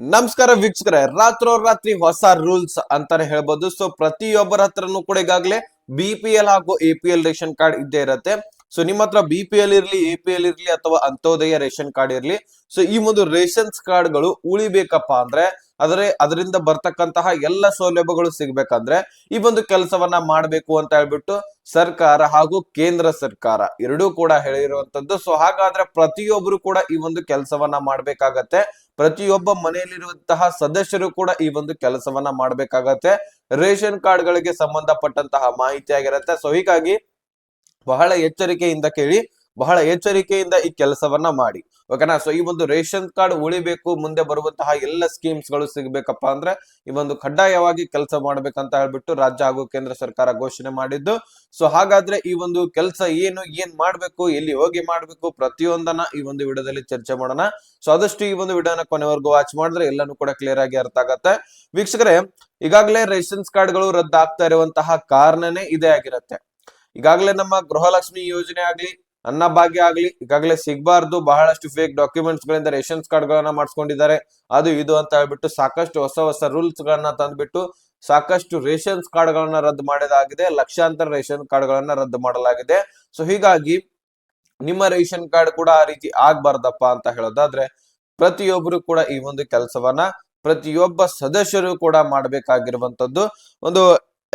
ನಮಸ್ಕಾರ ವೀಕ್ಷಕರೇ ರಾತ್ರೋರಾತ್ರಿ ಹೊಸ ರೂಲ್ಸ್ ಅಂತಾನೆ ಹೇಳ್ಬೋದು. ಸೊ ಪ್ರತಿಯೊಬ್ಬರ ಹತ್ರನು ಕೂಡ ಈಗಾಗಲೇ ಬಿ ಪಿ ಎಲ್ ಹಾಗೂ A P L ration card ಇದ್ದೇ ಇರತ್ತೆ. ಸೊ ನಿಮ್ಮ ಹತ್ರ ಬಿ ಪಿ ಎಲ್ ಇರ್ಲಿ ಎ ಪಿ ಎಲ್ ಇರ್ಲಿ ಅಥವಾ ಅಂತೋದಯ ರೇಷನ್ ಕಾರ್ಡ್ ಇರ್ಲಿ. ಸೊ ಈ ಒಂದು ರೇಷನ್ಸ್ ಕಾರ್ಡ್ಗಳು ಉಳಿಬೇಕಪ್ಪ ಅಂದ್ರೆ, ಆದರೆ ಅದರಿಂದ ಬರ್ತಕ್ಕಂತಹ ಎಲ್ಲ ಸೌಲಭ್ಯಗಳು ಸಿಗ್ಬೇಕಂದ್ರೆ, ಈ ಒಂದು ಕೆಲಸವನ್ನ ಮಾಡಬೇಕು ಅಂತ ಹೇಳ್ಬಿಟ್ಟು ಸರ್ಕಾರ ಹಾಗೂ ಕೇಂದ್ರ ಸರ್ಕಾರ ಎರಡೂ ಕೂಡ ಹೇಳಿರುವಂತದ್ದು. ಸೊ ಹಾಗಾದ್ರೆ ಪ್ರತಿಯೊಬ್ಬರು ಕೂಡ ಈ ಒಂದು ಕೆಲಸವನ್ನ ಮಾಡ್ಬೇಕಾಗತ್ತೆ. ಪ್ರತಿಯೊಬ್ಬ ಮನೆಯಲ್ಲಿರುವಂತಹ ಸದಸ್ಯರು ಕೂಡ ಈ ಒಂದು ಕೆಲಸವನ್ನ ಮಾಡ್ಬೇಕಾಗತ್ತೆ. ರೇಷನ್ ಕಾರ್ಡ್ಗಳಿಗೆ ಸಂಬಂಧಪಟ್ಟಂತಹ ಮಾಹಿತಿ ಆಗಿರತ್ತೆ ಸೊ ಹೀಗಾಗಿ ಬಹಳ ಎಚ್ಚರಿಕೆಯಿಂದ ಕೇಳಿ ಬಹಳ ಎಚ್ಚರಿಕೆಯಿಂದ ಈ ಕೆಲಸವನ್ನ ಮಾಡಿ. ಓಕೆನಾ ಸೊ ಈ ಒಂದು ರೇಷನ್ ಕಾರ್ಡ್ ಉಳಿಬೇಕು, ಮುಂದೆ ಬರುವಂತಹ ಎಲ್ಲ ಸ್ಕೀಮ್ಸ್ಗಳು ಸಿಗ್ಬೇಕಪ್ಪ ಅಂದ್ರೆ, ಈ ಒಂದು ಕಡ್ಡಾಯವಾಗಿ ಕೆಲಸ ಮಾಡ್ಬೇಕಂತ ಹೇಳ್ಬಿಟ್ಟು ರಾಜ್ಯ ಹಾಗೂ ಕೇಂದ್ರ ಸರ್ಕಾರ ಘೋಷಣೆ ಮಾಡಿದ್ದು. ಸೊ ಹಾಗಾದ್ರೆ ಈ ಒಂದು ಕೆಲಸ ಏನು, ಏನ್ ಮಾಡ್ಬೇಕು, ಎಲ್ಲಿ ಹೋಗಿ ಮಾಡ್ಬೇಕು, ಪ್ರತಿಯೊಂದನ್ನ ಈ ಒಂದು ವಿಡಿಯೋದಲ್ಲಿ ಚರ್ಚೆ ಮಾಡೋಣ. ಸೊ ಆದಷ್ಟು ಈ ಒಂದು ವಿಡಿಯೋನ ಕೊನೆವರೆಗೂ ವಾಚ್ ಮಾಡಿದ್ರೆ ಎಲ್ಲಾನು ಕೂಡ ಕ್ಲಿಯರ್ ಆಗಿ ಅರ್ಥ ಆಗತ್ತೆ. ವೀಕ್ಷಕರೇ, ಈಗಾಗಲೇ ರೇಷನ್ಸ್ ಕಾರ್ಡ್ಗಳು ರದ್ದಾಗ್ತಾ ಇರುವಂತಹ ಕಾರಣನೇ ಇದೇ ಆಗಿರತ್ತೆ. ಈಗಾಗಲೇ ನಮ್ಮ ಗೃಹಲಕ್ಷ್ಮಿ ಯೋಜನೆ ಆಗ್ಲಿ ಅನ್ನಭಾಗ್ಯ ಆಗ್ಲಿ, ಈಗಾಗಲೇ ಸಿಗಬಾರ್ದು. ಬಹಳಷ್ಟು ಫೇಕ್ ಡಾಕ್ಯುಮೆಂಟ್ಸ್ ಗಳಿಂದ ರೇಷನ್ ಕಾರ್ಡ್ ಗಳನ್ನ ಮಾಡಿಸ್ಕೊಂಡಿದ್ದಾರೆ. ಅದು ಇದು ಅಂತ ಹೇಳ್ಬಿಟ್ಟು ಸಾಕಷ್ಟು ಹೊಸ ಹೊಸ ರೂಲ್ಸ್ ಗಳನ್ನ ತಂದ್ಬಿಟ್ಟು ಸಾಕಷ್ಟು ರೇಷನ್ಸ್ ಕಾರ್ಡ್ ಗಳನ್ನ ರದ್ದು ಮಾಡಿದಾಗಿದೆ. ಲಕ್ಷಾಂತರ ರೇಷನ್ ಕಾರ್ಡ್ ಗಳನ್ನ ರದ್ದು ಮಾಡಲಾಗಿದೆ. ಸೊ ಹೀಗಾಗಿ ನಿಮ್ಮ ರೇಷನ್ ಕಾರ್ಡ್ ಕೂಡ ಆ ರೀತಿ ಆಗ್ಬಾರ್ದಪ್ಪ ಅಂತ ಹೇಳೋದಾದ್ರೆ ಪ್ರತಿಯೊಬ್ಬರು ಕೂಡ ಈ ಒಂದು ಕೆಲಸವನ್ನ ಪ್ರತಿಯೊಬ್ಬ ಸದಸ್ಯರು ಕೂಡ ಮಾಡಬೇಕಾಗಿರುವಂತದ್ದು ಒಂದು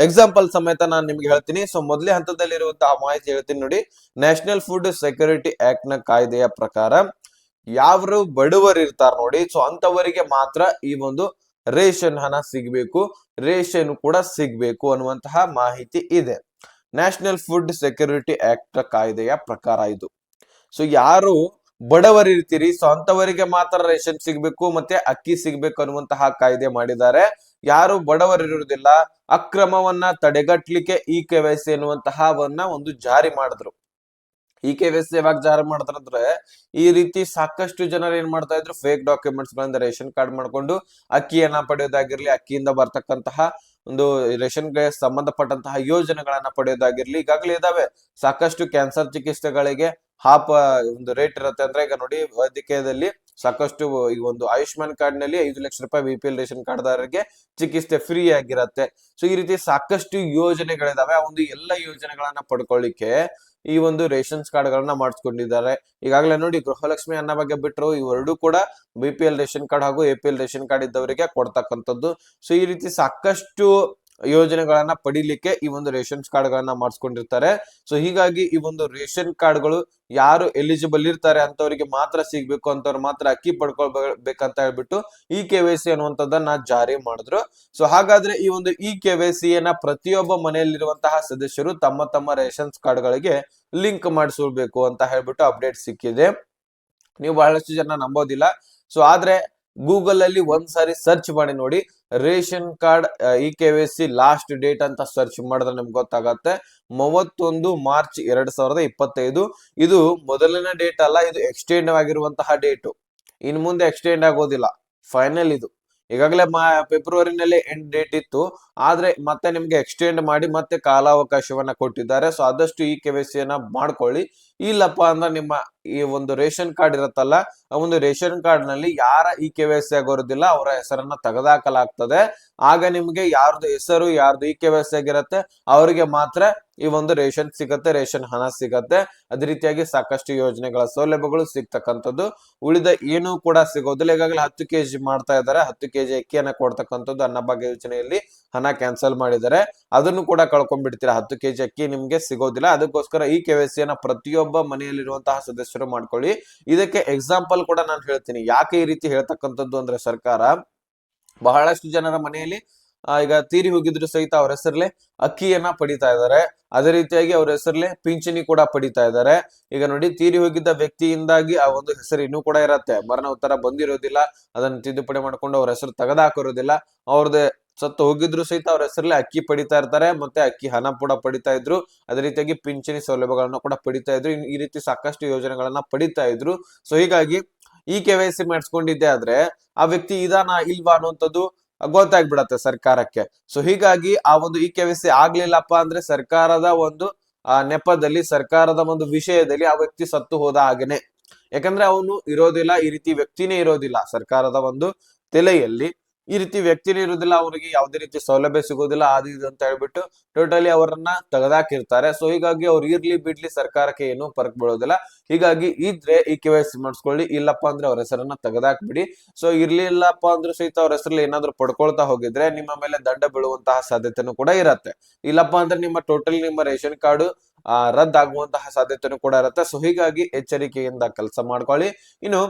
ಎಕ್ಸಾಂಪಲ್ ಸಮೇತ ನಾನು ನಿಮ್ಗೆ ಹೇಳ್ತೀನಿ. ಸೊ ಮೊದಲೇ ಹಂತದಲ್ಲಿರುವಂತಹ ಮಾಹಿತಿ ಹೇಳ್ತೀನಿ ನೋಡಿ. ನ್ಯಾಷನಲ್ ಫುಡ್ ಸೆಕ್ಯೂರಿಟಿ ಆಕ್ಟ್ನ ಕಾಯ್ದೆಯ ಪ್ರಕಾರ ಯಾರು ಬಡವರು ಇರ್ತಾರ ನೋಡಿ. ಸೊ ಅಂತವರಿಗೆ ಮಾತ್ರ ಈ ಒಂದು ರೇಷನ್ ಹಣ ಸಿಗ್ಬೇಕು. ರೇಷನ್ ಕೂಡ ಸಿಗ್ಬೇಕು ಅನ್ನುವಂತಹ ಮಾಹಿತಿ ಇದೆ. ನ್ಯಾಷನಲ್ ಫುಡ್ ಸೆಕ್ಯೂರಿಟಿ ಆಕ್ಟ್ ಕಾಯ್ದೆಯ ಪ್ರಕಾರ ಇದು. ಸೊ ಯಾರು ಬಡವರು ಇರ್ತೀರಿ. ಸೊ ಅಂತವರಿಗೆ ಮಾತ್ರ ರೇಷನ್ ಸಿಗ್ಬೇಕು ಮತ್ತೆ ಅಕ್ಕಿ ಸಿಗ್ಬೇಕು ಅನ್ನುವಂತಹ ಕಾಯ್ದೆ ಮಾಡಿದ್ದಾರೆ. ಯಾರು ಬಡವರಿರುವುದಿಲ್ಲ. ಅಕ್ರಮವನ್ನ ತಡೆಗಟ್ಟಲಿಕ್ಕೆ ಇ ಕೆ ವೈ ಸಿ ಎನ್ನುವಂತಹವನ್ನ ಒಂದು ಜಾರಿ ಮಾಡಿದ್ರು. ಈ ಕೆ ವೈ ಯಾವಾಗ ಜಾರಿ ಮಾಡಿದ್ರಂದ್ರೆ, ಈ ರೀತಿ ಸಾಕಷ್ಟು ಜನರು ಏನ್ ಮಾಡ್ತಾ ಇದ್ರು ಫೇಕ್ ಡಾಕ್ಯುಮೆಂಟ್ಸ್ ಗಳಿಂದ ರೇಷನ್ ಕಾರ್ಡ್ ಮಾಡ್ಕೊಂಡು ಅಕ್ಕಿಯನ್ನ ಪಡೆಯೋದಾಗಿರ್ಲಿ, ಅಕ್ಕಿಯಿಂದ ಬರ್ತಕ್ಕಂತಹ ಒಂದು ರೇಷನ್ಗೆ ಸಂಬಂಧಪಟ್ಟಂತಹ ಯೋಜನೆಗಳನ್ನ ಪಡೆಯೋದಾಗಿರ್ಲಿ, ಈಗಾಗಲೇ ಇದಾವೆ. ಸಾಕಷ್ಟು ಕ್ಯಾನ್ಸರ್ ಚಿಕಿತ್ಸೆಗಳಿಗೆ ಹಾಪ ಒಂದು ರೇಟ್ ಇರುತ್ತೆ ಅಂದ್ರೆ, ಈಗ ನೋಡಿ ವೈದ್ಯಕೀಯದಲ್ಲಿ ಸಾಕಷ್ಟು ಈಗ ಒಂದು ಆಯುಷ್ಮಾನ್ ಕಾರ್ಡ್ನಲ್ಲಿ ಐದು ಲಕ್ಷ ರೂಪಾಯಿ ಬಿ ಪಿ ಎಲ್ ರೇಷನ್ ಕಾರ್ಡ್ದಾರರಿಗೆ ಚಿಕಿತ್ಸೆ ಫ್ರೀ ಆಗಿರತ್ತೆ. ಸೊ, ಈ ರೀತಿ ಸಾಕಷ್ಟು ಯೋಜನೆಗಳಿದಾವೆ. ಆ ಒಂದು ಎಲ್ಲ ಯೋಜನೆಗಳನ್ನ ಪಡ್ಕೊಳ್ಳಿಕ್ಕೆ ಈ ಒಂದು ರೇಷನ್ಸ್ ಕಾರ್ಡ್ ಗಳನ್ನ ಮಾಡಿಸ್ಕೊಂಡಿದ್ದಾರೆ. ಈಗಾಗಲೇ ನೋಡಿ, ಗೃಹಲಕ್ಷ್ಮಿ ಅನ್ನ ಬಗ್ಗೆ ಬಿಟ್ಟರು ಇವೆರಡೂ ಕೂಡ B P L ration card ಹಾಗೂ A P L ration card ಇದ್ದವರಿಗೆ ಕೊಡ್ತಕ್ಕಂಥದ್ದು. ಸೊ, ಈ ರೀತಿ ಸಾಕಷ್ಟು ಯೋಜನೆಗಳನ್ನ ಪಡಿಲಿಕ್ಕೆ ಈ ಒಂದು ರೇಷನ್ ಕಾರ್ಡ್ ಗಳನ್ನ ಮಾಡಿಸ್ಕೊಂಡಿರ್ತಾರೆ. ಸೊ ಹೀಗಾಗಿ ಈ ಒಂದು ರೇಷನ್ ಕಾರ್ಡ್ಗಳು ಯಾರು ಎಲಿಜಿಬಲ್ ಇರ್ತಾರೆ ಅಂತವರಿಗೆ ಮಾತ್ರ ಸಿಗ್ಬೇಕು ಅಂತವ್ರು ಮಾತ್ರ ಅಕ್ಕಿ ಪಡ್ಕೊಳ್ಬೇಕಂತ ಹೇಳ್ಬಿಟ್ಟು ಇ ಕೆ ವೈ ಸಿ ಅನ್ನುವಂಥದ್ದನ್ನ ಜಾರಿ ಮಾಡಿದ್ರು. ಸೊ ಹಾಗಾದ್ರೆ ಈ ಒಂದು ಇ ಕೆ ವೈ ಸಿ ಯನ್ನ ಪ್ರತಿಯೊಬ್ಬ ಮನೆಯಲ್ಲಿರುವಂತಹ ಸದಸ್ಯರು ತಮ್ಮ ತಮ್ಮ ರೇಷನ್ ಕಾರ್ಡ್ ಗಳಿಗೆ ಲಿಂಕ್ ಮಾಡಿಸ್ಕೊಳ್ಬೇಕು ಅಂತ ಹೇಳ್ಬಿಟ್ಟು ಅಪ್ಡೇಟ್ ಸಿಕ್ಕಿದೆ. ನೀವು ಬಹಳಷ್ಟು ಜನ ನಂಬೋದಿಲ್ಲ. ಸೊ ಆದ್ರೆ ಗೂಗಲ್ ಅಲ್ಲಿ ಒಂದ್ಸಾರಿ ಸರ್ಚ್ ಮಾಡಿ ನೋಡಿ. Ration card E K last date ಅಂತ ಸರ್ಚ್ ಮಾಡಿದ್ರೆ ನಿಮ್ಗೆ ಗೊತ್ತಾಗತ್ತೆ. ಮೂವತ್ತೊಂದು ಮಾರ್ಚ್ ಎರಡ್ ಸಾವಿರದ ಇಪ್ಪತ್ತೈದು. ಇದು ಮೊದಲನೇ ಡೇಟ್ ಅಲ್ಲ, ಇದು ಎಕ್ಸ್ಟೆಂಡ್ ಆಗಿರುವಂತಹ ಡೇಟು. ಇನ್ ಮುಂದೆ ಎಕ್ಸ್ಟೆಂಡ್ ಆಗೋದಿಲ್ಲ. ಫೈನಲ್ ಇದು. ಈಗಾಗಲೇ ಫೆಬ್ರವರಿನಲ್ಲಿ ಎಂಡ್ ಡೇಟ್ ಇತ್ತು. ಆದ್ರೆ ಮತ್ತೆ ನಿಮ್ಗೆ ಎಕ್ಸ್ಟೆಂಡ್ ಮಾಡಿ ಮತ್ತೆ ಕಾಲಾವಕಾಶವನ್ನ ಕೊಟ್ಟಿದ್ದಾರೆ. ಸೊ, ಆದಷ್ಟು ಇ ಕೆ ವೈ ಮಾಡ್ಕೊಳ್ಳಿ. ಇಲ್ಲಪ್ಪ ಅಂದ್ರೆ ನಿಮ್ಮ ಈ ಒಂದು ರೇಷನ್ ಕಾರ್ಡ್ ಇರುತ್ತಲ್ಲ, ಆ ಒಂದು ರೇಷನ್ ಕಾರ್ಡ್ನಲ್ಲಿ ಯಾರ ಇ ಕೆ ವೈ ಸಿ ಅವರ ಹೆಸರನ್ನ ತೆಗೆದಾಕಲಾಗ್ತದೆ. ಆಗ ನಿಮ್ಗೆ ಯಾರ್ದು ಹೆಸರು, ಯಾರ್ದು ಇ ಕೆ ವೈ ಸಿ ಆಗಿರತ್ತೆ, ಅವರಿಗೆ ಮಾತ್ರ ಈ ಒಂದು ರೇಷನ್ ಸಿಗತ್ತೆ, ರೇಷನ್ ಹಣ ಸಿಗತ್ತೆ. ಅದೇ ರೀತಿಯಾಗಿ ಸಾಕಷ್ಟು ಯೋಜನೆಗಳ ಸೌಲಭ್ಯಗಳು ಸಿಗ್ತಕ್ಕಂಥದ್ದು. ಉಳಿದ ಏನೂ ಕೂಡ ಸಿಗೋದಿಲ್ಲ. ಈಗಾಗಲೇ ಹತ್ತು ಕೆಜಿ ಮಾಡ್ತಾ ಇದ್ದಾರೆ. ಹತ್ತು ಕೆಜಿ ಅಕ್ಕಿಯನ್ನ ಕೊಡ್ತಕ್ಕಂಥದ್ದು ಅನ್ನಭಾಗ್ಯ ಯೋಜನೆಯಲ್ಲಿ ಹಣ ಕ್ಯಾನ್ಸಲ್ ಮಾಡಿದ್ದಾರೆ. ಅದನ್ನು ಕೂಡ ಕಳ್ಕೊಂಡ್ಬಿಡ್ತೀರಾ? ಹತ್ತು ಕೆಜಿ ಅಕ್ಕಿ ನಿಮ್ಗೆ ಸಿಗೋದಿಲ್ಲ. ಅದಕ್ಕೋಸ್ಕರ ಈ ಕೆ ವೈ ಸಿಯನ್ನ ಪ್ರತಿಯೊಬ್ಬ ಮನೆಯಲ್ಲಿರುವಂತಹ ಸದಸ್ಯರು ಮಾಡ್ಕೊಳ್ಳಿ. ಇದಕ್ಕೆ ಎಕ್ಸಾಂಪಲ್ ಕೂಡ ನಾನು ಹೇಳ್ತೀನಿ. ಯಾಕೆ ಈ ರೀತಿ ಹೇಳ್ತಕ್ಕಂಥದ್ದು ಅಂದ್ರೆ ಸರ್ಕಾರ ಬಹಳಷ್ಟು ಜನರ ಮನೆಯಲ್ಲಿ ಈಗ ತೀರಿ ಹೋಗಿದ್ರು ಸಹಿತ ಅವ್ರ ಹೆಸರಲ್ಲೇ ಅಕ್ಕಿಯನ್ನ ಪಡಿತಾ ಇದ್ದಾರೆ. ಅದೇ ರೀತಿಯಾಗಿ ಅವ್ರ ಹೆಸರಲ್ಲೇ ಪಿಂಚಣಿ ಕೂಡ ಪಡಿತಾ ಇದ್ದಾರೆ. ಈಗ ನೋಡಿ, ತೀರಿ ಹೋಗಿದ್ದ ವ್ಯಕ್ತಿಯಿಂದಾಗಿ ಆ ಒಂದು ಹೆಸರು ಇನ್ನೂ ಕೂಡ ಇರತ್ತೆ. ಮರಣ ಉತ್ತರ ಬಂದಿರೋದಿಲ್ಲ. ಅದನ್ನ ತಿದ್ದುಪಡಿ ಮಾಡ್ಕೊಂಡು ಅವ್ರ ಹೆಸರು ತೆಗೆದಾಕಿರೋದಿಲ್ಲ ಅವ್ರದ್ದು ಸತ್ತು ಹೋಗಿದ್ರು ಸಹಿತ ಅವ್ರ ಹೆಸರಲ್ಲಿ ಅಕ್ಕಿ ಪಡಿತಾ ಇರ್ತಾರೆ, ಮತ್ತೆ ಅಕ್ಕಿ ಹಣ ಕೂಡ ಪಡಿತಾ ಇದ್ರು. ಅದೇ ರೀತಿಯಾಗಿ ಪಿಂಚಣಿ ಸೌಲಭ್ಯಗಳನ್ನ ಕೂಡ ಪಡಿತಾ ಇದ್ರು. ಈ ರೀತಿ ಸಾಕಷ್ಟು ಯೋಜನೆಗಳನ್ನ ಪಡಿತಾ ಇದ್ರು. ಸೊ ಹೀಗಾಗಿ ಈ ಕೆ ವೈ ಸಿ ಮಾಡಿಸ್ಕೊಂಡಿದ್ದೆ ಆದ್ರೆ ಆ ವ್ಯಕ್ತಿ ಇದಾನ ಇಲ್ವಾ ಅನ್ನುವಂಥದ್ದು ಗೊತ್ತಾಗ್ಬಿಡತ್ತೆ ಸರ್ಕಾರಕ್ಕೆ. ಸೊ ಹೀಗಾಗಿ ಆ ಒಂದು ಈ ಕೆ ವೈ ಸಿ ಆಗ್ಲಿಲ್ಲಪ್ಪ ಅಂದ್ರೆ ಸರ್ಕಾರದ ಒಂದು ನೆಪದಲ್ಲಿ, ಸರ್ಕಾರದ ಒಂದು ವಿಷಯದಲ್ಲಿ ಆ ವ್ಯಕ್ತಿ ಸತ್ತು ಹೋದ ಹಾಗೇನೆ. ಯಾಕಂದ್ರೆ ಅವನು ಇರೋದಿಲ್ಲ, ಈ ರೀತಿ ವ್ಯಕ್ತಿನೇ ಇರೋದಿಲ್ಲ ಸರ್ಕಾರದ ಒಂದು ತಲೆಯಲ್ಲಿ. ಈ ರೀತಿ ವ್ಯಕ್ತಿನೇ ಇರುವುದಿಲ್ಲ, ಅವರಿಗೆ ಯಾವುದೇ ರೀತಿ ಸೌಲಭ್ಯ ಸಿಗೋದಿಲ್ಲ ಅದು ಇದು ಅಂತ ಹೇಳ್ಬಿಟ್ಟು ಟೋಟಲಿ ಅವರನ್ನ ತೆಗೆದಾಕಿರ್ತಾರೆ. ಸೊ ಹೀಗಾಗಿ ಅವ್ರು ಇರ್ಲಿ ಬಿಡ್ಲಿ ಸರ್ಕಾರಕ್ಕೆ ಏನು ಪರ್ಕ್ ಬೀಳೋದಿಲ್ಲ. ಹೀಗಾಗಿ ಇದ್ರೆ ಈ ಕೆ ವೈ ಸಿ ಮಾಡಿಸ್ಕೊಳ್ಳಿ, ಇಲ್ಲಪ್ಪ ಅಂದ್ರೆ ಅವ್ರ ಹೆಸರನ್ನ ತೆಗೆದಾಕ್ಬಿಡಿ. ಸೊ ಇರ್ಲಿಲ್ಲಪ್ಪ ಅಂದ್ರೆ ಸಹಿತ ಅವ್ರ ಹೆಸರಲ್ಲಿ ಏನಾದ್ರು ಪಡ್ಕೊಳ್ತಾ ಹೋಗಿದ್ರೆ ನಿಮ್ಮ ಮೇಲೆ ದಂಡ ಬೀಳುವಂತಹ ಸಾಧ್ಯತೆನೂ ಕೂಡ ಇರತ್ತೆ. ಇಲ್ಲಪ್ಪ ಅಂದ್ರೆ ನಿಮ್ಮ ಟೋಟಲ್ ನಿಮ್ಮ ರೇಷನ್ ಕಾರ್ಡ್ ರದ್ದಾಗುವಂತಹ ಸಾಧ್ಯತೆನೂ ಕೂಡ ಇರುತ್ತೆ. ಸೊ ಹೀಗಾಗಿ ಎಚ್ಚರಿಕೆಯಿಂದ ಕೆಲಸ ಮಾಡ್ಕೊಳ್ಳಿ. ಇನ್ನು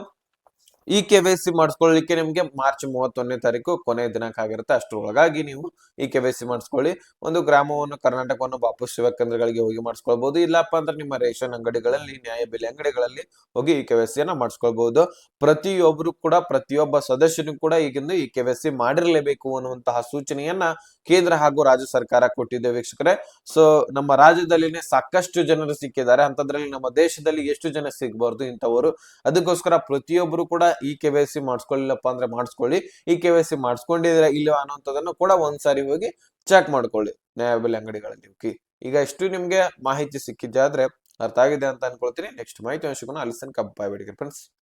ಈ ಕೆ ವೈ ಸಿ ಮಾಡಿಸ್ಕೊಳ್ಳಿಕ್ಕೆ ನಿಮ್ಗೆ ಮಾರ್ಚ್ ಮೂವತ್ತೊಂದನೇ ತಾರೀಕು ಕೊನೆಯ ದಿನಾಂಕ ಆಗಿರುತ್ತೆ ಅಷ್ಟರೊಳಗಾಗಿ ನೀವು ಈ ಕೆ ವೈ ಸಿ ಮಾಡಿಸ್ಕೊಳ್ಳಿ. ಒಂದು ಗ್ರಾಮವನ್ನು, ಕರ್ನಾಟಕವನ್ನು ವಾಪಸ್ ಕೇಂದ್ರಗಳಿಗೆ ಹೋಗಿ ಮಾಡಿಸ್ಕೊಳ್ಬಹುದು ಇಲ್ಲಪ್ಪ ಅಂದ್ರೆ ನಿಮ್ಮ ರೇಷನ್ ಅಂಗಡಿಗಳಲ್ಲಿ, ನ್ಯಾಯ ಬೆಲೆ ಅಂಗಡಿಗಳಲ್ಲಿ ಹೋಗಿ ಈ ಕೆ ವೈ ಸಿಯನ್ನ ಮಾಡಿಸ್ಕೊಳ್ಬಹುದು ಪ್ರತಿಯೊಬ್ಬರು ಕೂಡ, ಪ್ರತಿಯೊಬ್ಬ ಸದಸ್ಯನು ಕೂಡ ಈಗಿಂದ ಈ ಕೆ ವೈ ಸಿ ಮಾಡಿರಲೇಬೇಕು ಅನ್ನುವಂತಹ ಸೂಚನೆಯನ್ನ ಕೇಂದ್ರ ಹಾಗೂ ರಾಜ್ಯ ಸರ್ಕಾರ ಕೊಟ್ಟಿದೆ ವೀಕ್ಷಕರೇ. ಸೊ ನಮ್ಮ ರಾಜ್ಯದಲ್ಲಿನೇ ಸಾಕಷ್ಟು ಜನರು ಸಿಕ್ಕಿದ್ದಾರೆ. ಅಂತದ್ರಲ್ಲಿ ನಮ್ಮ ದೇಶದಲ್ಲಿ ಎಷ್ಟು ಜನ ಸಿಗಬಾರ್ದು ಇಂಥವರು. ಅದಕ್ಕೋಸ್ಕರ ಪ್ರತಿಯೊಬ್ಬರು ಕೂಡ ಈ ಕೆ ವೈ ಸಿ ಮಾಡಿಸ್ಕೊಳ್ಳಿಲ್ಲಪ್ಪ ಅಂದ್ರೆ ಮಾಡಿಸ್ಕೊಳ್ಳಿ, ಈ ಕೆ ವೈ ಸಿ ಮಾಡಿಸ್ಕೊಂಡಿದ್ರೆ ಇಲ್ಲೋ ಅನ್ನೋಂಥದ್ದನ್ನು ಕೂಡ ಒಂದ್ಸಾರಿ ಹೋಗಿ ಚೆಕ್ ಮಾಡ್ಕೊಳ್ಳಿ ನ್ಯಾಯಬೆಲೆ ಅಂಗಡಿಗಳಲ್ಲಿ, ಓಕೆ? ಈಗ ಇಷ್ಟು ನಿಮ್ಗೆ ಮಾಹಿತಿ ಸಿಕ್ಕಿದ್ದಾದ್ರೆ ಅರ್ಥ ಆಗಿದೆ ಅಂತ ಅನ್ಕೊಳ್ತೀನಿ. ನೆಕ್ಸ್ಟ್ ಮಾಹಿತಿ ಅಲ್ಲಿ ತನಕ ಬಾಯ್ ಫ್ರೆಂಡ್ಸ್